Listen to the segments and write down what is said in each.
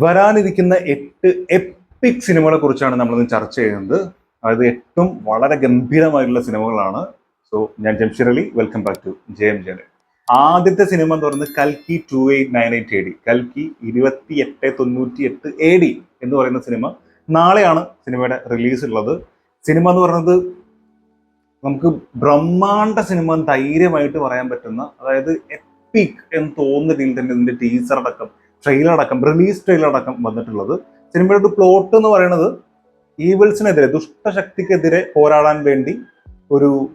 വരാനിരിക്കുന്ന എട്ട് എപ്പിക് സിനിമകളെ കുറിച്ചാണ് നമ്മൾ ഇന്ന് ചർച്ച ചെയ്യുന്നത്. അതായത് എട്ടും വളരെ ഗംഭീരമായിട്ടുള്ള സിനിമകളാണ് സോ ഞാൻ Jamsheer Ali welcome back to J M J ആദ്യത്തെ സിനിമ എന്ന് പറയുന്നത് കൽക്കി to eight nine eight A D കൽക്കി ഇരുപത്തി എട്ട് തൊണ്ണൂറ്റി എട്ട് എ ഡി എന്ന് പറയുന്ന സിനിമ നാളെയാണ് സിനിമയുടെ റിലീസ് ഉള്ളത്. സിനിമ എന്ന് പറയുന്നത് നമുക്ക് ബ്രഹ്മാണ്ട സിനിമ ധൈര്യമായിട്ട് പറയാൻ പറ്റുന്ന അതായത് എപ്പിക് എന്ന് തോന്നുന്ന രീതിയിൽ തന്നെ ഇതിന്റെ ടീസർ അടക്കം ട്രെയിലർ അടക്കം റിലീസ് ട്രെയിലർ അടക്കം വന്നിട്ടുള്ളത്. സിനിമയുടെ ഒരു പ്ലോട്ട് എന്ന് പറയുന്നത് ഈവിൾസിനെതിരെ ദുഷ്ടശക്തിക്കെതിരെ പോരാടാൻ വേണ്ടി ഒരു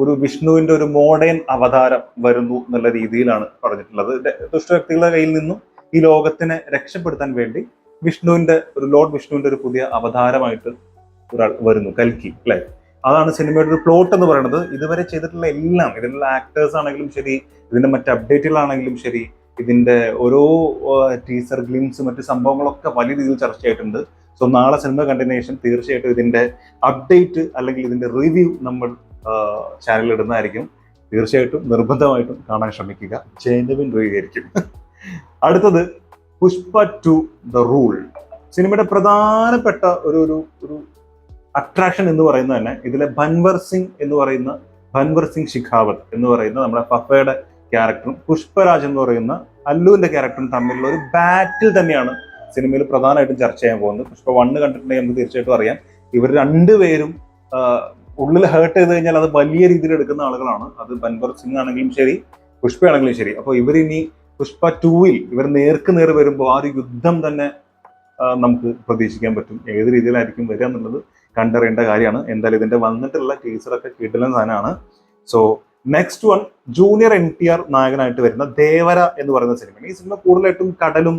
ഒരു വിഷ്ണുവിന്റെ ഒരു മോഡേൺ അവതാരം വരുന്നു എന്നുള്ള രീതിയിലാണ് പറഞ്ഞിട്ടുള്ളത്. ദുഷ്ടശക്തികളുടെ കയ്യിൽ നിന്നും ഈ ലോകത്തിനെ രക്ഷപ്പെടുത്താൻ വേണ്ടി വിഷ്ണുവിന്റെ ഒരു ലോർഡ് വിഷ്ണുവിന്റെ ഒരു പുതിയ അവതാരമായിട്ട് ഒരാൾ വരുന്നു കൽക്കി അല്ലെ? അതാണ് സിനിമയുടെ ഒരു പ്ലോട്ട് എന്ന് പറയുന്നത്. ഇതുവരെ ചെയ്തിട്ടുള്ള എല്ലാം ഇതിനുള്ള ആക്ടേഴ്സ് ആണെങ്കിലും ശരി ഇതിന്റെ മറ്റ് അപ്ഡേറ്റുകളാണെങ്കിലും ശരി ഇതിന്റെ ഓരോ ടീസർ ഗ്ലിംസ് മറ്റു സംഭവങ്ങളൊക്കെ വലിയ രീതിയിൽ ചർച്ചയായിട്ടുണ്ട്. സോ നാളെ സിനിമ കണ്ടതിന് തീർച്ചയായിട്ടും ഇതിന്റെ അപ്ഡേറ്റ് അല്ലെങ്കിൽ ഇതിന്റെ റിവ്യൂ നമ്മൾ ചാനലിൽ ഇടുന്നതായിരിക്കും. തീർച്ചയായിട്ടും നിർബന്ധമായിട്ടും കാണാൻ ശ്രമിക്കുക. ജൈനവിൻ ആയിരിക്കും അടുത്തത് പുഷ്പ ടു ദ റൂൾ സിനിമയുടെ പ്രധാനപ്പെട്ട ഒരു ഒരു ഒരു അട്രാക്ഷൻ എന്ന് പറയുന്നത് തന്നെ ഇതിലെ ഭൻവർ സിംഗ് എന്ന് പറയുന്ന ഭൻവർ സിംഗ് ശിഖാവത് എന്ന് പറയുന്ന നമ്മുടെ പഫയുടെ ക്യാരക്ടറും. പുഷ്പരാജ് എന്ന് പറയുന്ന അല്ലുവിന്റെ ക്യാരക്ടറും തമ്മിലുള്ള ഒരു ബാറ്റിൽ തന്നെയാണ് സിനിമയിൽ പ്രധാനമായിട്ടും ചർച്ച ചെയ്യാൻ പോകുന്നത്. പുഷ്പ വണ്ണ് കണ്ടിട്ടുണ്ടെങ്കിൽ നമുക്ക് തീർച്ചയായിട്ടും അറിയാം. ഇവർ രണ്ടുപേരും ഉള്ളിൽ ഹേർട്ട് ചെയ്ത് കഴിഞ്ഞാൽ അത് വലിയ രീതിയിൽ എടുക്കുന്ന ആളുകളാണ്. അത് ബൻബർ സിംഗ് ആണെങ്കിലും ശരി പുഷ്പയാണെങ്കിലും ശരി. അപ്പോൾ ഇവർ ഇനി പുഷ്പ ടൂവിൽ ഇവർ നേർക്ക് നേർ വരുമ്പോൾ ആ ഒരു യുദ്ധം തന്നെ നമുക്ക് പ്രതീക്ഷിക്കാൻ പറ്റും. ഏത് രീതിയിലായിരിക്കും വരിക എന്നുള്ളത് കണ്ടറിയേണ്ട കാര്യമാണ്. എന്തായാലും ഇതിന്റെ വന്നിട്ടുള്ള ടീച്ചറൊക്കെ കിട്ടുന്ന സാധനമാണ്. So next one junior N T R നായകനായിട്ട് വരുന്ന ദേവര എന്ന് പറയുന്ന സിനിമയാണ്. ഈ സിനിമ കൂടുതലായിട്ടും കടലും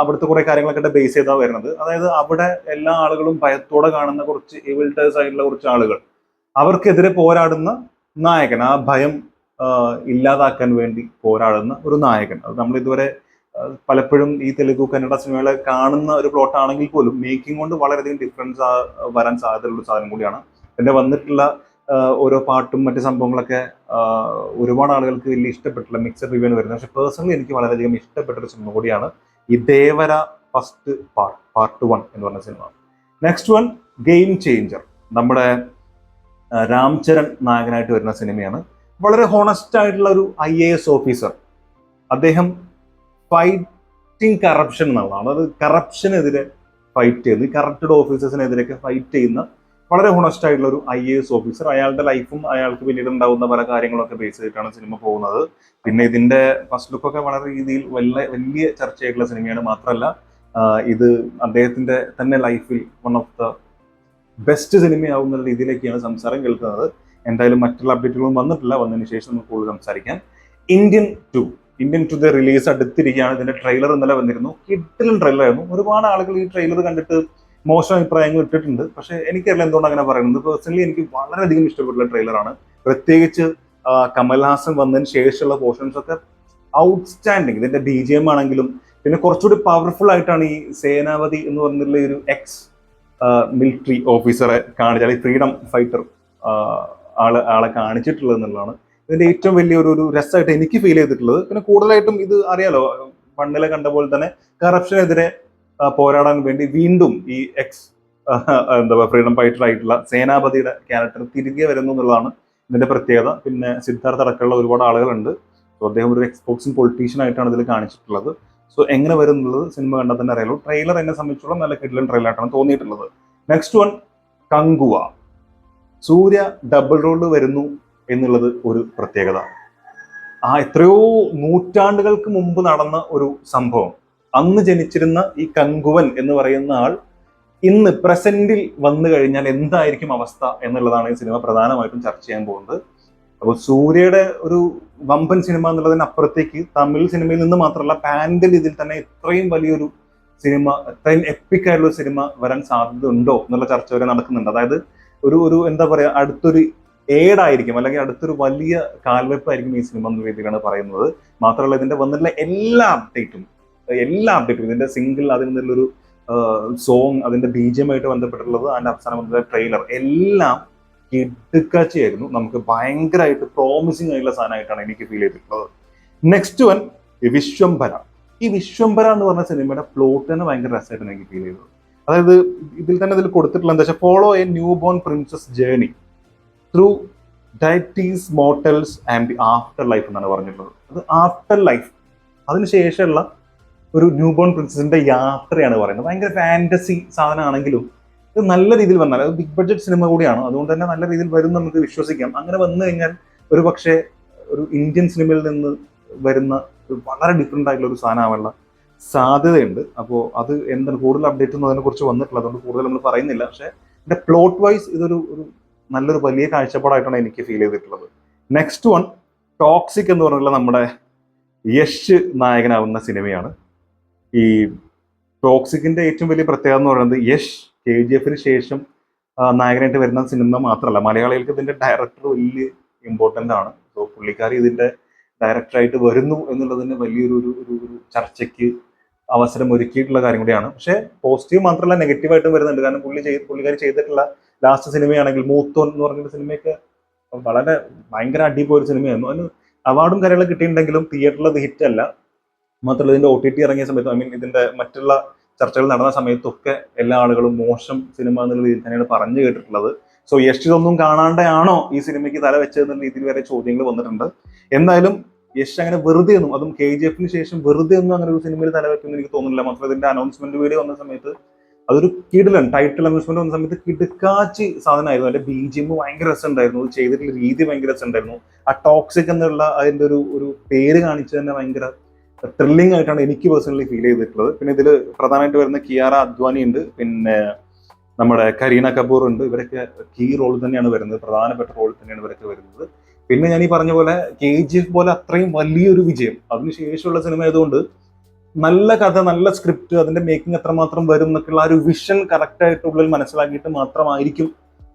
അവിടുത്തെ കുറെ കാര്യങ്ങളൊക്കെ ബേസ് ചെയ്താണ് വരുന്നത്. അതായത് അവിടെ എല്ലാ ആളുകളും ഭയത്തോടെ കാണുന്ന കുറച്ച് ഇവിൾട്ടേഴ്സ് ആയിട്ടുള്ള കുറച്ച് ആളുകൾ. അവർക്കെതിരെ പോരാടുന്ന നായകൻ ആ ഭയം ഇല്ലാതാക്കാൻ വേണ്ടി പോരാടുന്ന ഒരു നായകൻ. അത് നമ്മൾ ഇതുവരെ പലപ്പോഴും ഈ തെലുഗു കന്നഡ സിനിമകളെ കാണുന്ന ഒരു പ്ലോട്ട് ആണെങ്കിൽ പോലും മേക്കിംഗ് കൊണ്ട് വളരെയധികം ഡിഫറൻസ് വരാൻ സാധ്യതയുള്ള സാധനം കൂടിയാണ്. പിന്നെ വന്നിട്ടുള്ള ഓരോ പാട്ടും മറ്റു സംഭവങ്ങളൊക്കെ ഒരുപാട് ആളുകൾക്ക് വലിയ ഇഷ്ടപ്പെട്ടില്ല മിക്സഡ് റിവ്യൂ വരുന്നത്. പക്ഷെ പേഴ്സണലി എനിക്ക് വളരെയധികം ഇഷ്ടപ്പെട്ട ഒരു സിനിമ കൂടിയാണ് ഈ Devara first part part one എന്ന് പറഞ്ഞ സിനിമ നെക്സ്റ്റ് വൺ ഗെയിം ചേഞ്ചർ നമ്മുടെ രാംചരൺ നായകനായിട്ട് വരുന്ന സിനിമയാണ് വളരെ ഹോണസ്റ്റ് ആയിട്ടുള്ള ഒരു ഐ എ എസ് ഓഫീസർ അദ്ദേഹം ഫൈറ്റിംഗ് കറപ്ഷൻ എന്നുള്ളതാണ്. അതായത് കറപ്ഷനെതിരെ ഫൈറ്റ് ചെയ്യുന്നു. ഈ കറപ്റ്റഡ് ഓഫീസേഴ്സിനെതിരെയൊക്കെ ഫൈറ്റ് ചെയ്യുന്ന വളരെ ഹോണസ്റ്റ് ആയിട്ടുള്ള ഒരു ഐ എ എസ് ഓഫീസർ അയാളുടെ ലൈഫും അയാൾക്ക് പിന്നീട് ഉണ്ടാവുന്ന പല കാര്യങ്ങളൊക്കെ ബേസ് ചെയ്തിട്ടാണ് സിനിമ പോകുന്നത്. പിന്നെ ഇതിന്റെ ഫസ്റ്റ് ലുക്കൊക്കെ വളരെ രീതിയിൽ വലിയ വലിയ ചർച്ചയായിട്ടുള്ള സിനിമയാണ് മാത്രമല്ല ഇത് അദ്ദേഹത്തിന്റെ തന്നെ ലൈഫിൽ വൺ ഓഫ് ദ ബെസ്റ്റ് സിനിമയാവുന്ന രീതിയിലേക്കാണ് സംസാരം കേൾക്കുന്നത്. എന്തായാലും മറ്റുള്ള അപ്ഡേറ്റുകളും വന്നിട്ടില്ല. വന്നതിന് ശേഷം നമുക്ക് കൂടുതൽ സംസാരിക്കാം. Indian two Indian two the release അടുത്തിരിക്കുകയാണ്. ഇതിന്റെ ട്രെയിലർ ഇന്നലെ വന്നിരുന്നു. കിട്ടലും ട്രെയിലർ ആയിരുന്നു. ഒരുപാട് ആളുകൾ ഈ ട്രെയിലർ കണ്ടിട്ട് മോശം അഭിപ്രായങ്ങൾ ഇട്ടിട്ടുണ്ട്. പക്ഷെ എനിക്കറിയില്ല എന്തുകൊണ്ട് അങ്ങനെ പറയുന്നത്. പേഴ്സണലി എനിക്ക് വളരെയധികം ഇഷ്ടപ്പെട്ട ട്രെയിലറാണ് പ്രത്യേകിച്ച് കമൽഹാസൻ വന്നതിന് ശേഷമുള്ള പോർഷൻസ് ഒക്കെ ഔട്ട്സ്റ്റാൻഡിങ് ഇതിന്റെ ബി ജി എം ആണെങ്കിലും പിന്നെ കുറച്ചുകൂടി പവർഫുൾ ആയിട്ടാണ് ഈ സേനാപതി എന്ന് പറഞ്ഞിട്ടുള്ള ഒരു എക്സ് മിലിറ്ററി ഓഫീസറെ കാണിച്ച അല്ലെങ്കിൽ ഫ്രീഡം ഫൈറ്റർ ആൾ ആളെ കാണിച്ചിട്ടുള്ളത് എന്നുള്ളതാണ്. ഇതിന്റെ ഏറ്റവും വലിയ ഒരു രസമായിട്ട് എനിക്ക് ഫീൽ ചെയ്തിട്ടുള്ളത്. പിന്നെ കൂടുതലായിട്ടും ഇത് അറിയാലോ പണ്ടിലെ കണ്ട പോലെ തന്നെ കറപ്ഷനെതിരെ പോരാടാൻ വേണ്ടി വീണ്ടും ഈ എക്സ് എന്താ പറയുക ഫ്രീഡം ഫൈറ്റർ ആയിട്ടുള്ള സേനാപതിയുടെ ക്യാരക്ടർ തിരികെ വരുന്നു എന്നുള്ളതാണ് ഇതിന്റെ പ്രത്യേകത. പിന്നെ സിദ്ധാർത്ഥ അടക്കമുള്ള ഒരുപാട് ആളുകളുണ്ട്. സോ അദ്ദേഹം ഒരു എക്സ്പോക്സിംഗ് പൊളിറ്റീഷ്യൻ ആയിട്ടാണ് ഇതിൽ കാണിച്ചിട്ടുള്ളത്. സോ എങ്ങനെ വരും എന്നുള്ളത് സിനിമ കണ്ടാൽ തന്നെ അറിയുള്ളൂ ട്രെയിലർ എന്നെ സംബന്ധിച്ചോളം നല്ല കിഡ്ലൻ ട്രെയിലർ ആയിട്ടാണ് തോന്നിയിട്ടുള്ളത്. Next one Kanguva Suriya double റോളിൽ വരുന്നു എന്നുള്ളത് ഒരു പ്രത്യേകത. ആ എത്രയോ നൂറ്റാണ്ടുകൾക്ക് മുമ്പ് നടന്ന ഒരു സംഭവം. അന്ന് ജനിച്ചിരുന്ന ഈ കങ്കുവൻ എന്ന് പറയുന്ന ആൾ ഇന്ന് പ്രസന്റിൽ വന്നു കഴിഞ്ഞാൽ എന്തായിരിക്കും അവസ്ഥ എന്നുള്ളതാണ് ഈ സിനിമ പ്രധാനമായിട്ടും ചർച്ച ചെയ്യാൻ പോകുന്നത്. അപ്പോൾ സൂര്യയുടെ ഒരു വമ്പൻ സിനിമ എന്നുള്ളതിന് അപ്പുറത്തേക്ക് തമിഴ് സിനിമയിൽ നിന്ന് മാത്രമല്ല പാൻഡൽ ഇതിൽ തന്നെ ഇത്രയും വലിയൊരു സിനിമ ഇത്രയും എപ്പിക് ആയിട്ടുള്ള സിനിമ വരാൻ സാധ്യത ഉണ്ടോ എന്നുള്ള ചർച്ച വരെ നടക്കുന്നുണ്ട്. അതായത് ഒരു ഒരു എന്താ പറയുക അടുത്തൊരു ഏടായിരിക്കും അല്ലെങ്കിൽ അടുത്തൊരു വലിയ കാൽവെപ്പായിരിക്കും ഈ സിനിമ എന്ന രീതിയിലാണ് പറയുന്നത്. മാത്രമല്ല ഇതിന്റെ വന്നിട്ടുള്ള എല്ലാ അപ്ഡേറ്റും എല്ലാ അപ്ഡേറ്റും ഇതിന്റെ സിംഗിൾ നിന്നുള്ളൊരു സോങ് അതിന്റെ ബീജമായിട്ട് ബന്ധപ്പെട്ടുള്ളത് അതിന്റെ അവസാനം വന്നിട്ടുള്ള ട്രെയിലർ എല്ലാം കിടുക്കാച്ചയായിരുന്നു നമുക്ക് ഭയങ്കരമായിട്ട് പ്രോമിസിങ് ആയിട്ടുള്ള സാധനമായിട്ടാണ് എനിക്ക് ഫീൽ ചെയ്തിട്ടുള്ളത്. Next one Vishwambhara. ഈ വിശ്വംഭര എന്ന് പറഞ്ഞ സിനിമയുടെ പ്ലോട്ട് തന്നെ ഭയങ്കര രസമായിട്ടാണ് എനിക്ക് ഫീൽ ചെയ്തത്. അതായത് ഇതിൽ തന്നെ ഇതിൽ കൊടുത്തിട്ടുള്ള എന്താ വെച്ചാൽ follow a newborn princess journey through deities mortals and the afterlife എന്നാണ് പറഞ്ഞിട്ടുള്ളത്. അത് ആഫ്റ്റർ ലൈഫ് അതിനുശേഷമുള്ള ഒരു ന്യൂ ബോൺ പ്രിൻസസിന്റെ യാത്രയാണ് പറയുന്നത്. ഭയങ്കര ഫാന്റസി സാധനമാണെങ്കിലും ഇത് നല്ല രീതിയിൽ വന്നാൽ അത് ബിഗ് ബഡ്ജറ്റ് സിനിമ കൂടിയാണ്. അതുകൊണ്ട് തന്നെ നല്ല രീതിയിൽ വരും നമുക്ക് വിശ്വസിക്കാം. അങ്ങനെ വന്നു കഴിഞ്ഞാൽ ഒരു പക്ഷേ ഒരു ഇന്ത്യൻ സിനിമയിൽ നിന്ന് വരുന്ന വളരെ ഡിഫറെന്റ് ആയിട്ടുള്ള ഒരു സാധനമാവാനുള്ള സാധ്യതയുണ്ട്. അപ്പോൾ അത് എന്താണ് കൂടുതൽ അപ്ഡേറ്റ് ഒന്നും അതിനെക്കുറിച്ച് വന്നിട്ടില്ല. അതുകൊണ്ട് കൂടുതൽ നമ്മൾ പറയുന്നില്ല. പക്ഷേ എന്റെ പ്ലോട്ട് വൈസ് ഇതൊരു ഒരു നല്ലൊരു വലിയ കാഴ്ചപ്പാടായിട്ടാണ് എനിക്ക് ഫീൽ ചെയ്തിട്ടുള്ളത്. നെക്സ്റ്റ് വൺ ടോക്സിക് എന്ന് പറഞ്ഞുള്ള നമ്മുടെ യശ് നായകനാവുന്ന സിനിമയാണ് ഈ ടോക്സിക്കിന്റെ ഏറ്റവും വലിയ പ്രത്യേകത എന്ന് പറയുന്നത് യശ് കെ ജി എഫിന് ശേഷം നായകനായിട്ട് വരുന്ന സിനിമ മാത്രമല്ല മലയാളികൾക്ക് ഇതിന്റെ ഡയറക്ടർ വലിയ ഇമ്പോർട്ടന്റ് ആണ്. സോ പുള്ളിക്കാരി ഇതിന്റെ ഡയറക്ടറായിട്ട് വരുന്നു എന്നുള്ളതിന് വലിയൊരു ഒരു ഒരു ചർച്ചയ്ക്ക് അവസരം ഒരുക്കിയിട്ടുള്ള കാര്യം കൂടിയാണ്. പക്ഷേ പോസിറ്റീവ് മാത്രമല്ല നെഗറ്റീവായിട്ടും വരുന്നുണ്ട്. കാരണം പുള്ളി ചെയ്ത് പുള്ളിക്കാരി ചെയ്തിട്ടുള്ള ലാസ്റ്റ് സിനിമയാണെങ്കിൽ മൂത്തോൻ എന്ന് പറഞ്ഞിട്ട് സിനിമയൊക്കെ വളരെ ഭയങ്കര അടിപോയ ഒരു സിനിമയായിരുന്നു. അതിന് അവാർഡും കാര്യങ്ങളും കിട്ടിയിട്ടുണ്ടെങ്കിലും തിയേറ്ററിൽ അത് ഹിറ്റ് അല്ല. മാത്രമല്ല ഇതിന്റെ ഒ ടി ടി ഇറങ്ങിയ സമയത്ത് ഐ മീൻ ഇതിന്റെ മറ്റുള്ള ചർച്ചകൾ നടന്ന സമയത്തൊക്കെ എല്ലാ ആളുകളും മോശം സിനിമ എന്നുള്ള രീതിയിൽ തന്നെയാണ് പറഞ്ഞു കേട്ടിട്ടുള്ളത്. സോ യശ് ഇതൊന്നും കാണാണ്ടാണോ ഈ സിനിമയ്ക്ക് തല വെച്ചതെന്നുള്ള രീതിയിൽ വരെ ചോദ്യങ്ങൾ വന്നിട്ടുണ്ട്. എന്തായാലും യശ് അങ്ങനെ വെറുതെ ഒന്നും അതും കെ ജി എഫിന് ശേഷം വെറുതെ ഒന്നും അങ്ങനെ ഒരു സിനിമയിൽ തല വെക്കുമെന്ന് എനിക്ക് തോന്നുന്നില്ല. മാത്രമല്ല ഇതിന്റെ അനൗൺസ്മെന്റ് വീഡിയോ വന്ന സമയത്ത് അതൊരു കിടിലൻ ടൈറ്റിൽ അനൗൺസ്മെന്റ് വന്ന സമയത്ത് കിടുക്കാച്ചി സാധനമായിരുന്നു. അതിന്റെ ബി ജി എം ഭയങ്കര രസമുണ്ടായിരുന്നു. ചെയ്തിട്ടുള്ള രീതി ഭയങ്കര രസമുണ്ടായിരുന്നു. ആ ടോക്സിക് എന്നുള്ള അതിന്റെ ഒരു ഒരു പേര് കാണിച്ചു തന്നെ ഭയങ്കര ത്രില്ലിംഗ് ആയിട്ടാണ് എനിക്ക് പേഴ്സണലി ഫീൽ ചെയ്തിട്ടുള്ളത്. പിന്നെ ഇതിൽ പ്രധാനമായിട്ട് വരുന്ന കിയാറ അദ്വാനി ഉണ്ട്. പിന്നെ നമ്മുടെ കരീന കപൂർ ഉണ്ട്. ഇവരൊക്കെ കീ റോൾ തന്നെയാണ് വരുന്നത്. പ്രധാനപ്പെട്ട റോൾ തന്നെയാണ് ഇവരൊക്കെ വരുന്നത്. പിന്നെ ഞാൻ ഈ പറഞ്ഞ പോലെ കെ ജി എഫ് പോലെ അത്രയും വലിയൊരു വിജയം. അതിനുശേഷമുള്ള സിനിമ ആയതുകൊണ്ട് നല്ല കഥ നല്ല സ്ക്രിപ്റ്റ് അതിന്റെ മേക്കിംഗ് എത്രമാത്രം വരും എന്നൊക്കെയുള്ള ആ ഒരു വിഷൻ കറക്റ്റ് ആയിട്ട് ഉള്ളിൽ മനസ്സിലാക്കിയിട്ട് മാത്രമായിരിക്കും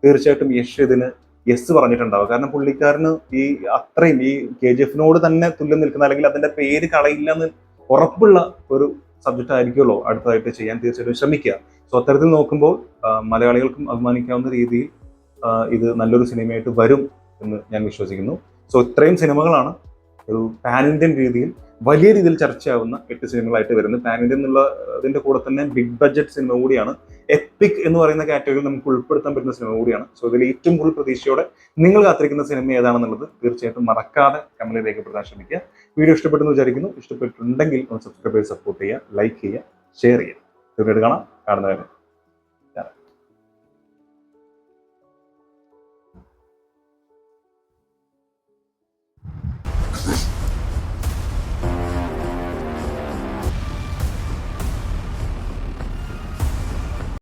തീർച്ചയായിട്ടും യശ് ഇതിന് യെസ് പറഞ്ഞിട്ടുണ്ടാവുക കാരണം പുള്ളിക്കാരന് ഈ അത്രയും ഈ കെ ജി എഫിനോട് തന്നെ തുല്യം നിൽക്കുന്ന അല്ലെങ്കിൽ അതിന്റെ പേര് കളയില്ല എന്ന് ഉറപ്പുള്ള ഒരു സബ്ജക്റ്റ് ആയിരിക്കുമല്ലോ അടുത്തതായിട്ട് ചെയ്യാൻ തീർച്ചയായിട്ടും ശ്രമിക്കുക. സോ അത്തരത്തിൽ നോക്കുമ്പോൾ മലയാളികൾക്കും അഭിമാനിക്കാവുന്ന രീതിയിൽ ഇത് നല്ലൊരു സിനിമയായിട്ട് വരും എന്ന് ഞാൻ വിശ്വസിക്കുന്നു. സോ ഇത്രയും സിനിമകളാണ് ഒരു പാൻ ഇന്ത്യൻ രീതിയിൽ വലിയ രീതിയിൽ ചർച്ചയാവുന്ന എട്ട് സിനിമകളായിട്ട് വരുന്നത്. പാൻ ഇന്ത്യൻ എന്നുള്ള അതിന്റെ കൂടെ തന്നെ ബിഗ് ബഡ്ജറ്റ് സിനിമ കൂടിയാണ് എപ്പിക് എന്ന് പറയുന്ന കാറ്റഗറിയിൽ നമുക്ക് ഉൾപ്പെടുത്താൻ പറ്റുന്ന സിനിമ കൂടിയാണ്. സോ ഇതിൽ ഏറ്റവും കൂടുതൽ പ്രതീക്ഷയോടെ നിങ്ങൾ കാത്തിരിക്കുന്ന സിനിമ ഏതാണെന്നുള്ളത് തീർച്ചയായിട്ടും മറക്കാതെ കമന്റിൽ രേഖപ്പെടുത്താൻ ശ്രമിക്കുക. വീഡിയോ ഇഷ്ടപ്പെട്ടെന്ന് വിചാരിക്കുന്നു. ഇഷ്ടപ്പെട്ടിട്ടുണ്ടെങ്കിൽ ഒന്ന് സബ്സ്ക്രൈബ് ചെയ്ത് സപ്പോർട്ട് ചെയ്യുക ലൈക്ക് ചെയ്യുക ഷെയർ ചെയ്യുക. തീർച്ചയായിട്ടും കാണാം. കാണുന്നവരെ.